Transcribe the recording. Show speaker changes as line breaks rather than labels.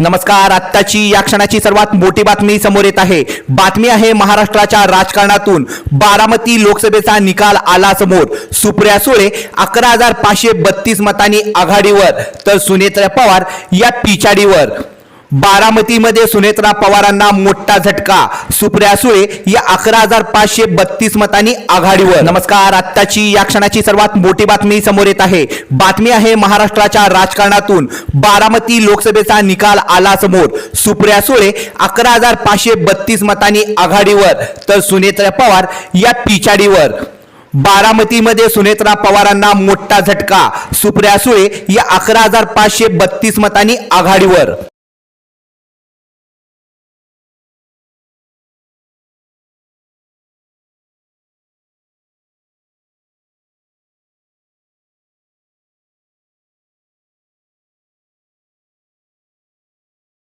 नमस्कार आत्ताची या क्षणाची सर्वात मोठी बातमी समोर येत आहे. बातमी आहे महाराष्ट्राच्या राजकारणातून. बारामती लोकसभेचा निकाल आला समोर. सुप्रिया सुळे अकरा हजार पाचशे बत्तीस मतांनी आघाडीवर तर सुनेत्रा पवार या पिछाडीवर. बारामतीमध्ये सुनेत्रा पवारांना मोठा झटका. सुप्रिया सुळे या अकरा हजार पाचशे बत्तीस मतांनी आघाडीवर. नमस्कार आत्ताची या क्षणाची सर्वात मोठी बातमी समोर येत आहे. बातमी आहे महाराष्ट्राच्या राजकारणातून. बारामती लोकसभेचा निकाल आला समोर. सुप्रिया सुळे अकरा हजार पाचशे बत्तीस मतांनी आघाडीवर तर सुनेत्रा पवार या पिछाडीवर. बारामतीमध्ये सुनेत्रा पवारांना मोठा झटका. सुप्रिया सुळे या अकरा हजार पाचशे बत्तीस मतांनी आघाडीवर.